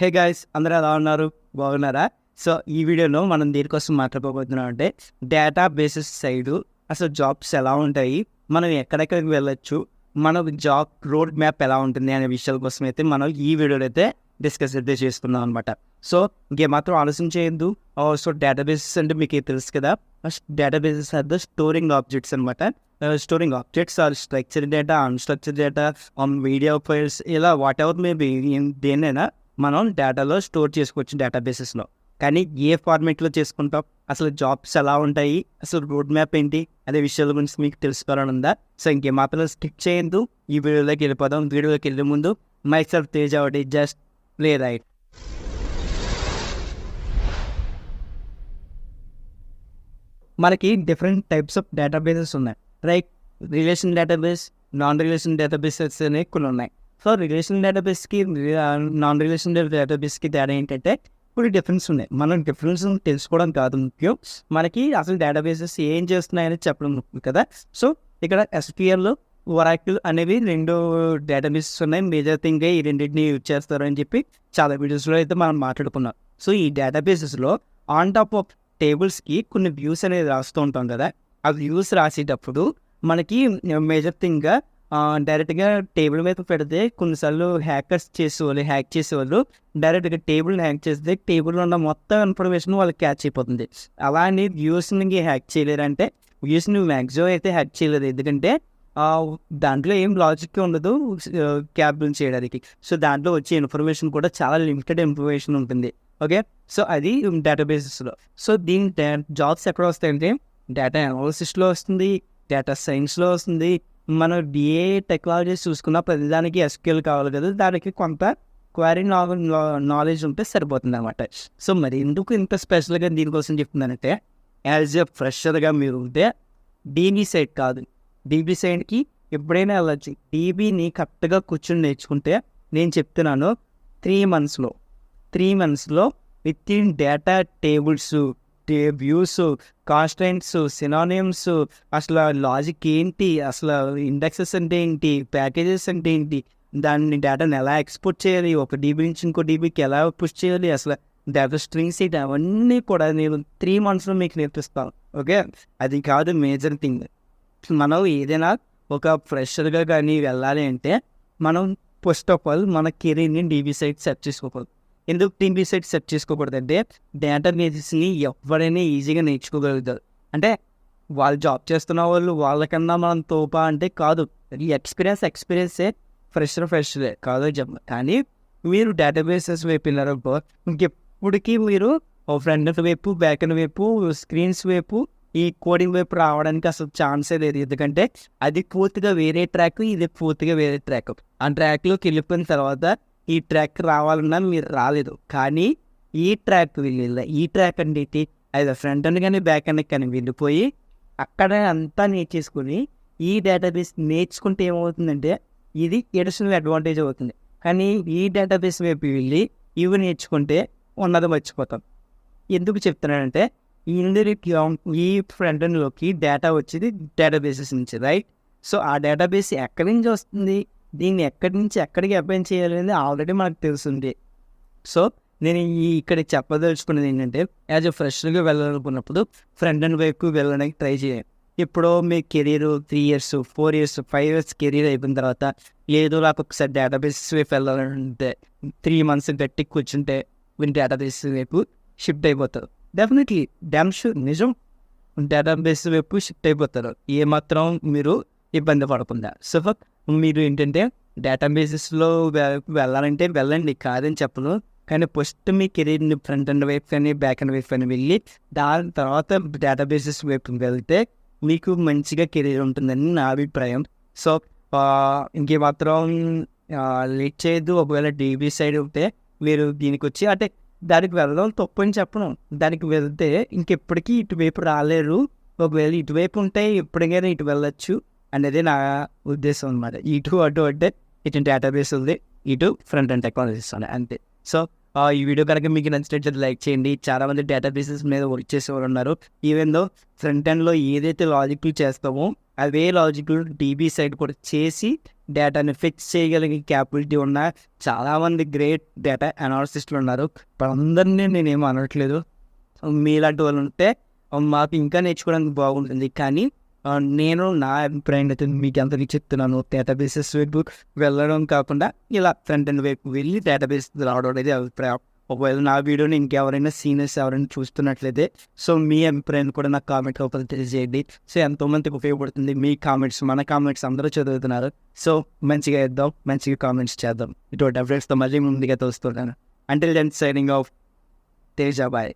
Hey guys అందరూ ఎలా ఉన్నారు? బాగున్నారా? సో ఈ వీడియోలో మనం దేనికోసం మాట్లాడుకోబోతున్నాం అంటే డేటా బేసిస్ సైడ్ అసలు జాబ్స్ ఎలా ఉంటాయి మనం ఎక్కడెక్కడికి వెళ్ళొచ్చు మన జాబ్ రోడ్ మ్యాప్ ఎలా ఉంటుంది అనే విషయాల కోసం అయితే మనం ఈ వీడియోలో అయితే డిస్కస్ అయితే చేసుకుందాం అనమాట సో ఇంకేమాత్రం ఆలోచన చేయొద్దు. సో డేటాబేసెస్ అంటే మీకు తెలుసు కదా? Databases are the storing objects అనమాట storing objects are structure data unstructure data on video files ఇలా వాట్ ఎవర్ మే బి దేనైనా మనం డేటాలో స్టోర్ చేసుకోవచ్చు డేటాబేసెస్లో. కానీ ఏ ఫార్మేట్లో చేసుకుంటాం? అసలు జాబ్స్ ఎలా ఉంటాయి? అసలు రోడ్ మ్యాప్ ఏంటి? అదే విషయాల గురించి మీకు తెలుసుకోవాలని ఉందా? సో ఇంకేమాత్రం స్కిప్ చేయొద్దు. ఈ వీడియోలోకి వెళ్ళిపోదాం. వీడియోలోకి వెళ్ళే ముందు మై సెల్ఫ్ తేజ్ ఒకటి జస్ట్ ప్లే రైట్. మనకి డిఫరెంట్ టైప్స్ ఆఫ్ డేటాబేసెస్ ఉన్నాయి. Right relation database non relation databases అనేవి కొన్ని ఉన్నాయి. సో రిలేషన్ డేటాబేస్కి నాన్ రిలేషన్ డేటాబేస్కి తేడా ఏంటంటే కొన్ని డిఫరెన్స్ ఉన్నాయి. మనం డిఫరెన్స్ తెలుసుకోవడం కాదు ముఖ్యం. మనకి అసలు డేటాబేసెస్ ఏం చేస్తున్నాయని చెప్పడం ముఖ్యం కదా. సో ఇక్కడ ఎస్పీఎల్ ఒరాకిల్ అనేవి రెండు డేటాబేసెస్ ఉన్నాయి. మేజర్ థింగ్ ఈ రెండింటిని యూజ్ చేస్తారు అని చెప్పి చాలా వీడియోస్లో అయితే మనం మాట్లాడుకున్నాం. సో ఈ డేటాబేసెస్లో ఆన్ టాప్ ఆఫ్ టేబుల్స్కి కొన్ని వ్యూస్ అనేది రాస్తూ ఉంటాం కదా. ఆ వ్యూస్ రాసేటప్పుడు మనకి మేజర్ థింగ్గా డైరెక్ట్గా టేబుల్ మీద పెడితే కొన్నిసార్లు హ్యాకర్స్ చేసేవాళ్ళు హ్యాక్ చేసేవాళ్ళు డైరెక్ట్గా టేబుల్ హ్యాక్ చేస్తే టేబుల్లో ఉన్న మొత్తం ఇన్ఫర్మేషన్ వాళ్ళకి క్యాచ్ అయిపోతుంది. అలా అని వ్యూస్ని హ్యాక్ చేయలేరంటే వ్యూస్ని మ్యాక్సిమం అయితే హ్యాక్ చేయలేదు. ఎందుకంటే దాంట్లో ఏం లాజిక్ ఉండదు క్యాబ్లు చేయడానికి. సో దాంట్లో వచ్చే ఇన్ఫర్మేషన్ కూడా చాలా లిమిటెడ్ ఇన్ఫర్మేషన్ ఉంటుంది. ఓకే సో అది డేటాబేసెస్లో సో దీని జాబ్స్ ఎక్కడ వస్తాయంటే డేటా అనాలిసిస్లో వస్తుంది డేటా సైన్స్లో వస్తుంది మనం డిఏ టెక్నాలజీస్ చూసుకున్నా ప్రతిదానికి ఎస్క్యూఎల్ కావాలి కదా దానికి కొంత క్వారీ నాలెడ్జ్ ఉంటే సరిపోతుంది అనమాట సో మరి ఎందుకు ఇంత స్పెషల్గా దీనికోసం చెప్తున్నానంటే యాజ్ ఎ ఫ్రెషర్గా మీరు ఉంటే డీబీ సైడ్ కాదు. డీబీ సైడ్కి ఎప్పుడైనా వెళ్ళచ్చు. డీబీని కరెక్ట్గా కూర్చొని నేర్చుకుంటే నేను చెప్తున్నాను త్రీ మంత్స్లో త్రీ మంత్స్లో within data tables views constants synonyms అసలు లాజిక్ ఏంటి? అసలు ఇండెక్సెస్ అంటే ఏంటి? ప్యాకేజెస్ అంటే ఏంటి? దాన్ని డేటాని ఎలా ఎక్స్పోర్ట్ చేయాలి? ఒక డీబీ నుంచి ఇంకో డీబీకి ఎలా పుష్ చేయాలి? అసలు డేటా స్ట్రింగ్స్ ఏంటి? అవన్నీ కూడా నేను త్రీ మంత్స్లో మీకు నేర్పిస్తాను. ఓకే? అది కాదు మేజర్ థింగ్. మనం ఏదైనా ఒక ఫ్రెషర్గా కానీ వెళ్ళాలి అంటే మనం ఫస్ట్ ఆఫ్ ఆల్ మన కెరీర్ని డీబీ సైడ్ సెట్ చేసుకోకూడదు. ఎందుకు టీమ్ సెట్ సెట్ చేసుకోకూడదంటే డేటా బేసిస్ని ఎవరైనా ఈజీగా నేర్చుకోగలుగుతారు. అంటే వాళ్ళు జాబ్ చేస్తున్న వాళ్ళు వాళ్ళకన్నా మనం తోపా అంటే కాదు. ఈ ఎక్స్పీరియన్స్ ఎక్స్పీరియన్సే ఫ్రెషర్ ఫ్రెషరే కాదు చెప్ప. కానీ మీరు డేటాబేసెస్ వైపు వెళ్ళారనుకో ఇంకెప్పటికీ మీరు ఫ్రంట్ వైపు బ్యాక్ వైపు స్క్రీన్స్ వైపు ఈ కోడింగ్ వైపు రావడానికి అసలు ఛాన్సే లేదు. ఎందుకంటే అది పూర్తిగా వేరే ట్రాక్ ఇది పూర్తిగా వేరే ట్రాక్. ఆ ట్రాక్లోకి వెళ్ళిపోయిన తర్వాత ఈ ట్రాక్ రావాలన్నా మీరు రాలేదు. కానీ ఈ ట్రాక్ వెళ్ళిందా ఈ ట్రాక్ అంటే అది ఫ్రంట్ అండ్ కానీ బ్యాక్ అండ్ కానీ వెళ్ళిపోయి అక్కడ అంతా నేర్చేసుకుని ఈ డేటాబేస్ నేర్చుకుంటే ఏమవుతుందంటే ఇది ఎడిషనల్ అడ్వాంటేజ్ అవుతుంది. కానీ ఈ డేటాబేస్ వైపు వెళ్ళి ఇవి నేర్చుకుంటే ఉన్నది మర్చిపోతాం. ఎందుకు చెప్తున్నానంటే ఇందరికి ఈ ఫ్రంట్ ఎండ్లోకి డేటా వచ్చేది డేటాబేసెస్ నుంచి రైట్? సో ఆ డేటాబేస్ ఎక్కడి నుంచి వస్తుంది? దీన్ని ఎక్కడి నుంచి ఎక్కడికి అప్లై చేయాలనేది ఆల్రెడీ మనకు తెలుసుంది. సో నేను ఈ ఇక్కడ చెప్పదలుచుకున్నది ఏంటంటే యాజ్ ఎ ఫ్రెషర్గా వెళ్ళాలనుకున్నప్పుడు ఫ్రంట్ అండ్ వైపు వెళ్ళడానికి ట్రై చేయండి ఇప్పుడు మీ career three years four years five years career అయిపోయిన తర్వాత ఏదో నాకు ఒకసారి డేటాబేస్ వైపు వెళ్ళాలంటే త్రీ మంత్స్ గట్టి కూర్చుంటే వీళ్ళు డేటాబేస్ వైపు షిఫ్ట్ అయిపోతారు. డెఫినెట్లీ డ్యామ్ షూర్ నిజం. డేటాబేస్ వైపు షిఫ్ట్ అయిపోతారు. ఏమాత్రం మీరు ఇబ్బంది పడకుండా. సో మీరు ఏంటంటే డేటాబేసెస్లో వెళ్ళాలంటే వెళ్ళండి కాదని చెప్పను. కానీ ఫస్ట్ మీ కెరీర్ని ఫ్రంట్ అండ్ వైపు కానీ బ్యాక్ అండ్ వైపు కానీ వెళ్ళి దాని తర్వాత డేటాబేసెస్ వైపు వెళ్తే మీకు మంచిగా కెరీర్ ఉంటుందని నా అభిప్రాయం. సో ఇంకేమాత్రం లేట్ చేయదు ఒకవేళ డీబీ సైడ్ ఉంటే మీరు దీనికి వచ్చి అంటే దానికి వెళ్ళడం తప్పు అని చెప్పను. దానికి వెళ్తే ఇంకెప్పటికీ ఇటువైపు రాలేరు. ఒకవేళ ఇటువైపు ఉంటే ఎప్పటికైనా ఇటు వెళ్ళొచ్చు. అనేది నా ఉద్దేశం అనమాట ఇటు అటు అంటే ఇటు డేటాబేస్ ఉంది. ఇటు ఫ్రంట్ అండ్ టెక్నాలజీస్ ఉన్నాయి అంతే. సో ఈ వీడియో కనుక మీకు నచ్చినట్లయితే లైక్ చేయండి. చాలా మంది డేటాబేసెస్ మీద వర్క్ చేసేవారు ఉన్నారు. ఈవెన్ దో ఫ్రంట్ ఎండ్లో ఏదైతే లాజిక్లు చేస్తామో అవే లాజిక్లు డీబీ సైడ్ కూడా చేసి డేటాని ఫిక్స్ చేయగలిగే క్యాపబిలిటీ ఉన్న చాలామంది గ్రేట్ డేటా అనాలిసిస్టులు ఉన్నారు. ఇప్పుడు అందరినీ నేనేం అనట్లేదు. మీలాంటి వాళ్ళు ఉంటే మాకు ఇంకా నేర్చుకోవడానికి బాగుంటుంది. కానీ నేను నా అభిప్రాయం అయితే మీకు అందరికీ చెప్తున్నాను డేటాబేసెస్ వైపు వెళ్ళడం కాకుండా ఇలా ఫ్రంట్ అండ్ వైపు వెళ్ళి డేటాబేస్ రావడం అనేది అభిప్రాయం. ఒకవేళ నా వీడియోని ఇంకెవరైనా సీనియర్స్ ఎవరైనా చూస్తున్నట్లయితే సో మీ అభిప్రాయాన్ని కూడా నాకు కామెంట్ రూపంలో తెలియజేయండి. సో ఎంతోమందికి ఉపయోగపడుతుంది మీ కామెంట్స్ మన కామెంట్స్ అందరూ చదువుతున్నారు. సో మంచిగా ఇద్దాం మంచిగా కామెంట్స్ చేద్దాం. ఇటువంటి అప్డేట్స్తో మళ్ళీ ముందుగా తోస్తున్నాను. Until then signing off Tejabai